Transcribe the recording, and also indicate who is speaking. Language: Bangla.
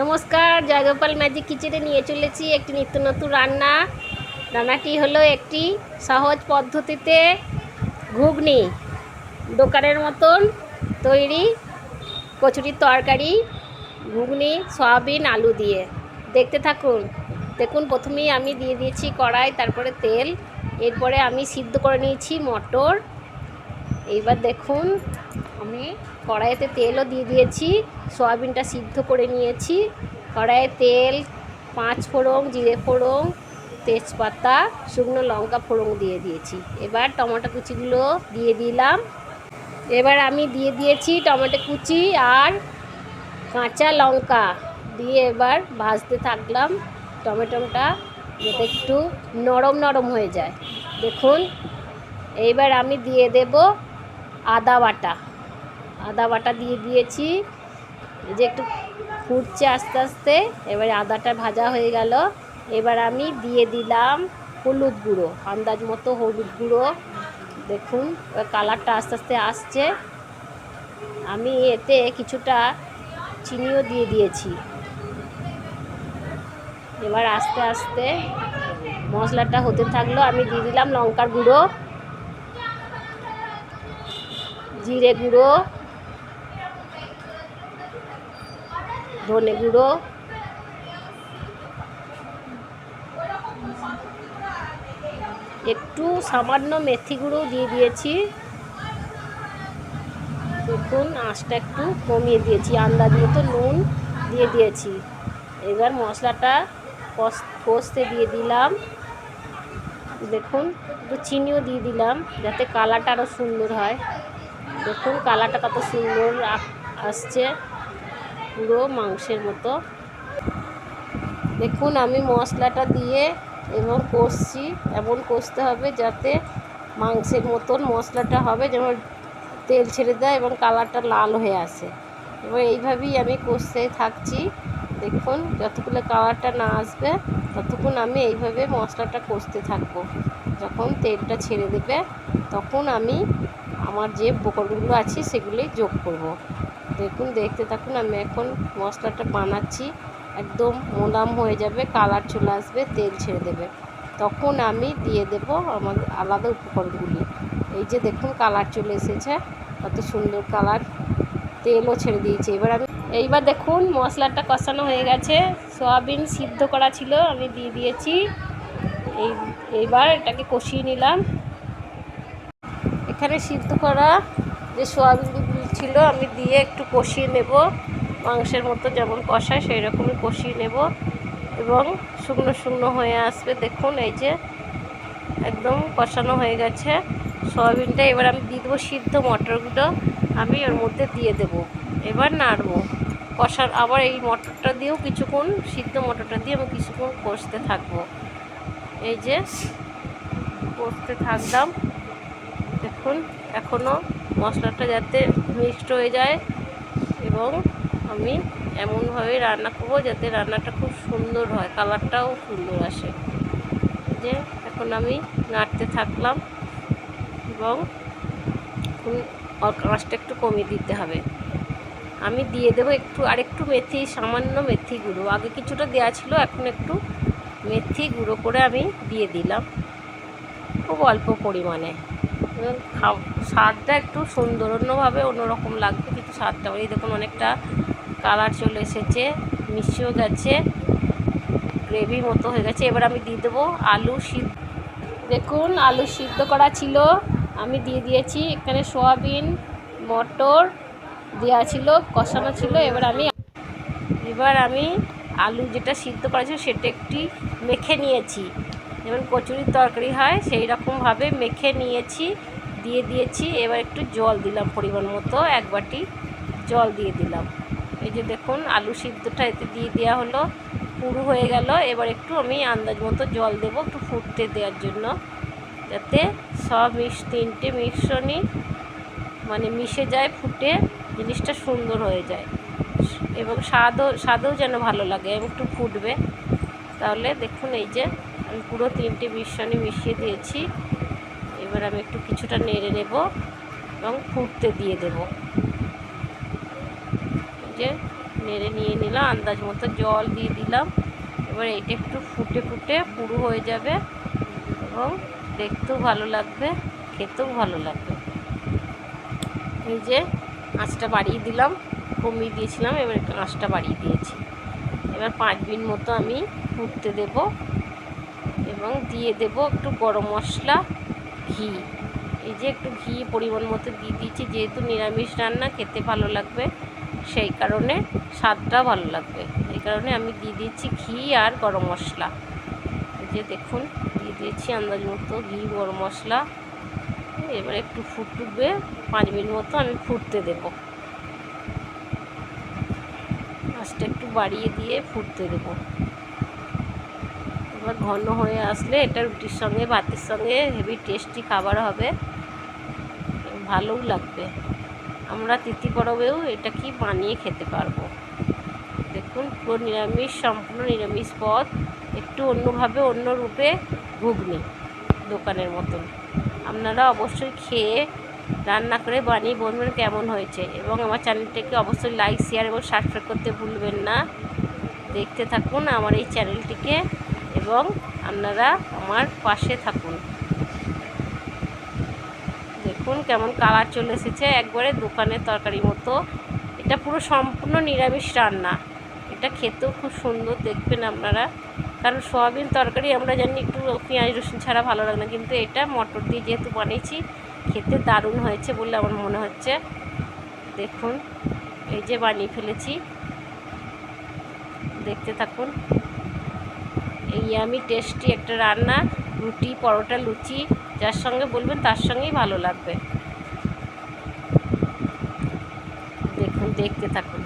Speaker 1: নমস্কার, জয়গোপাল ম্যাজিক কিচেনে নিয়ে চলেছি একটি নিত্য নতুন রান্না। রান্নাটি হলো একটি সহজ পদ্ধতিতে ঘুগনি, দোকানের মতন তৈরি কচুরির তরকারি, ঘুগনি, সয়াবিন, আলু দিয়ে। দেখতে থাকুন। দেখুন, প্রথমেই আমি দিয়ে দিয়েছি কড়াই, তারপরে তেল। এরপরে আমি সিদ্ধ করে নিয়েছি মটর। এইবার দেখুন আমি কড়াইতে তেলও দিয়ে দিয়েছি, সয়াবিনটা সিদ্ধ করে নিয়েছি। কড়াইয়ে তেল, পাঁচ ফোড়ন, জিরে ফোড়ন, তেজপাতা, শুকনো লঙ্কা ফোড়ন দিয়ে দিয়েছি। এবার টমেটো কুচিগুলো দিয়ে দিলাম। এবার আমি দিয়ে দিয়েছি টমেটো কুচি আর কাঁচা লঙ্কা। দিয়ে এবার ভাজতে থাকলাম টমেটোটা যাতে একটু নরম নরম হয়ে যায়। দেখুন, এইবার আমি দিয়ে দেব আদা বাটা। আদা বাটা দিয়ে দিয়েছি। যে একটু ফুটছে আস্তে আস্তে, এবারে আদাটা ভাজা হয়ে গেল। এবার আমি দিয়ে দিলাম হলুদ গুঁড়ো, আন্দাজ মতো হলুদ গুঁড়ো। দেখুন কালারটা আস্তে আস্তে আসছে। আমি এতে কিছুটা চিনিও দিয়ে দিয়েছি। এবার আস্তে আস্তে মশলাটা হতে থাকল, আমি দিয়ে দিলাম লঙ্কার গুঁড়ো, জিরে গুঁড়ো ধনে গুঁড়ো। একটু সামান্য মেথি গুঁড়ো দিয়ে দিয়েছি। দেখুন, আঁচটা একটু কমিয়ে দিয়েছি। আন্দাজ মতো নুন দিয়ে দিয়েছি। এবার মশলাটা কষ, কষতে দিয়ে দিলাম। দেখুন, একটু চিনিও দিয়ে দিলাম যাতে কালারটা আরও সুন্দর হয়। দেখুন, কালারটা কত সুন্দর আসছে। পুরো মাংসের মতো। দেখুন, আমি মশলাটা দিয়ে এবং কষছি, এমন কষতে হবে যাতে মাংসের মতন মশলাটা হবে, যেমন তেল ছেড়ে দেয় এবং কালারটা লাল হয়ে আসে। এবং এইভাবেই আমি কষতে থাকছি। দেখুন যতক্ষণ কালারটা না আসবে, ততক্ষণ আমি এইভাবে মশলাটা কষতে থাকব। যখন তেলটা ছেড়ে দেবে, তখন আমি আমার যে উপকরণগুলো আছে সেগুলোই যোগ করব। দেখুন, দেখতে থাকুন, আমি এখন মশলাটা বানাচ্ছি। একদম মোলাম হয়ে যাবে, কালার চলে আসবে, তেল ছেড়ে দেবে। তখন আমি দিয়ে দেব আমার আলাদা উপকরণগুলি। এই যে দেখুন, কালার চলে এসেছে, কত সুন্দর কালার। তেলও ছেড়ে দিয়েছে। এবার আমি, এইবার দেখুন, মশলাটা কষানো হয়ে গেছে। সয়াবিন সিদ্ধ করা ছিল, আমি দিয়ে দিয়েছি। এই, এইবার এটাকে কষিয়ে নিলাম। এখানে সিদ্ধ করা যে সোয়াবিনগুলো ছিল, আমি দিয়ে একটু কষিয়ে নেব। মাংসের মতো যেমন কষায় সেই রকমই কষিয়ে নেব। এবং শুকনো শুকনো হয়ে আসবে। দেখুন, এই যে একদম কষানো হয়ে গেছে। সয়াবিনটা এবার আমি দিয়ে দেবো সিদ্ধ মটরগুলো। আমি ওর মধ্যে দিয়ে দেব। এবার নাড়বো। কষার আবার এই মটরটা দিয়েও কিছুক্ষণ, সিদ্ধ মটরটা দিয়ে আমি কিছুক্ষণ কষতে থাকব। এই যে কষতে থাকলাম। দেখুন এখনও মশলাটা যাতে মিক্সড হয়ে যায় এবং আমি এমনভাবে রান্না করব যাতে রান্নাটা খুব সুন্দর হয়, কালারটাও সুন্দর আসে। যে এখন আমি নাড়তে থাকলাম এবং আঁচটা একটু কমিয়ে দিতে হবে। আমি দিয়ে দেবো একটু, আরেকটু মেথি, সামান্য মেথি গুঁড়ো। আগে কিছুটা দেওয়া ছিল, এখন একটু মেথি গুঁড়ো করে আমি দিয়ে দিলাম। খুব অল্প পরিমাণে। স্বাদটা একটু সুন্দর অন্যভাবে অন্যরকম লাগবে, কিন্তু স্বাদটা এই দেখুন অনেকটা কালার চলে এসেছে, মিশিয়েও গেছে গ্রেভি মতো হয়ে গেছে। এবার আমি দিয়ে দেবো আলু সিদ্ধ। দেখুন, আলু সিদ্ধ করা ছিল। আমি দিয়ে দিয়েছি, এখানে সোয়াবিন, মটর দেওয়া ছিল, কষানো ছিল। এবার আমি এবার আমি আলু যেটা সিদ্ধ করা ছিল সেটা একটি মেখে নিয়েছি। যেমন কচুরির তরকারি হয়, সেই রকমভাবে মেখে নিয়েছি, দিয়ে দিয়েছি। এবার একটু জল দিলাম পরিমাণ মতো, এক বাটি জল দিয়ে দিলাম। এই যে দেখুন, আলু সিদ্ধটা এতে দিয়ে দেওয়া হলো, পুরো হয়ে গেল। এবার একটু আমি আন্দাজ মতো জল দেবো একটু ফুটতে দেওয়ার জন্য, যাতে সব মিশ, তিনটে মিশ্রণই মানে মিশে যায়, ফুটে জিনিসটা সুন্দর হয়ে যায়। এবং স্বাদও স্বাদও যেন ভালো লাগে, এবং একটু ফুটবে। তাহলে দেখুন এই যে আমি পুরো তিনটে মিশ্রণে মিশিয়ে দিয়েছি। এবার আমি একটু কিছুটা নেড়ে নেব এবং ফুটতে দিয়ে দেব। যে নেড়ে নিয়ে নিলাম, আন্দাজ মতো জল দিয়ে দিলাম। এবার এইটা একটু ফুটে ফুটে পুরো হয়ে যাবে এবং দেখতেও ভালো লাগবে, খেতেও ভালো লাগবে। এই যে আঁচটা বাড়িয়ে দিলাম, কমিয়ে দিয়েছিলাম, এবার একটু আঁচটা বাড়িয়ে দিয়েছি। এবার পাঁচ মিনিট মতো আমি ফুটতে দেব। এবং দিয়ে দেব একটু গরম মশলা, ঘি। এই যে একটু ঘি পরিমাণ মতো দিয়ে দিয়েছি, যেহেতু নিরামিষ রান্না, খেতে ভালো লাগবে। সেই কারণে স্বাদটা ভালো লাগবে। এই কারণে আমি দিয়ে দিয়েছি ঘি আর গরম মশলা। এই যে দেখুন, দিয়ে দিয়েছি আন্দাজ মতো ঘি, গরম মশলা। এবার একটু ফুটবে, পাঁচ মিনিট মতো আমি ফুটতে দেব। মাছটা একটু বাড়িয়ে দিয়ে ফুটতে দেব। এবার ঘন হয়ে আসলে এটা রুটির সঙ্গে, ভাতের সঙ্গে হেভি টেস্টি খাবার হবে। ভালোও লাগবে। আমরা তিথি পরবেও এটা কি বানিয়ে খেতে পারব? দেখুন, পুরো নিরামিষ, সম্পূর্ণ নিরামিষ পদ। একটু অন্যভাবে, অন্য রূপে ঘুগনি দোকানের মতন। আপনারা অবশ্যই খেয়ে রান্না করে বানিয়ে বলবেন কেমন হয়েছে। এবং আমার চ্যানেলটিকে অবশ্যই লাইক শেয়ার এবং সাবস্ক্রাইব করতে ভুলবেন না। দেখতে থাকুন আমার এই চ্যানেলটিকে। এবং আপনারা আমার পাশে থাকুন। দেখুন কেমন কালার চলে এসেছে। একবারে দোকানের তরকারি মতো। এটা পুরো সম্পূর্ণ নিরামিষ রান্না। এটা খেতেও খুব সুন্দর দেখবেন আপনারা। কারণ সোয়াবিন তরকারি আমরা জানি একটু পেঁয়াজ, রসুন ছাড়া ভালো লাগে না। কিন্তু এটা মটর দিয়ে যেহেতু বানিয়েছি, খেতে দারুণ হয়েছে বলে আমার মনে হচ্ছে। দেখুন, এই যে বানিয়ে ফেলেছি। দেখতে থাকুন। এই আমি টেস্টি একটা রান্না, রুটি, পরোটা, লুচি, যার সঙ্গে বলবেন তার সঙ্গেই ভালো লাগবে। দেখুন, দেখতে থাকুন।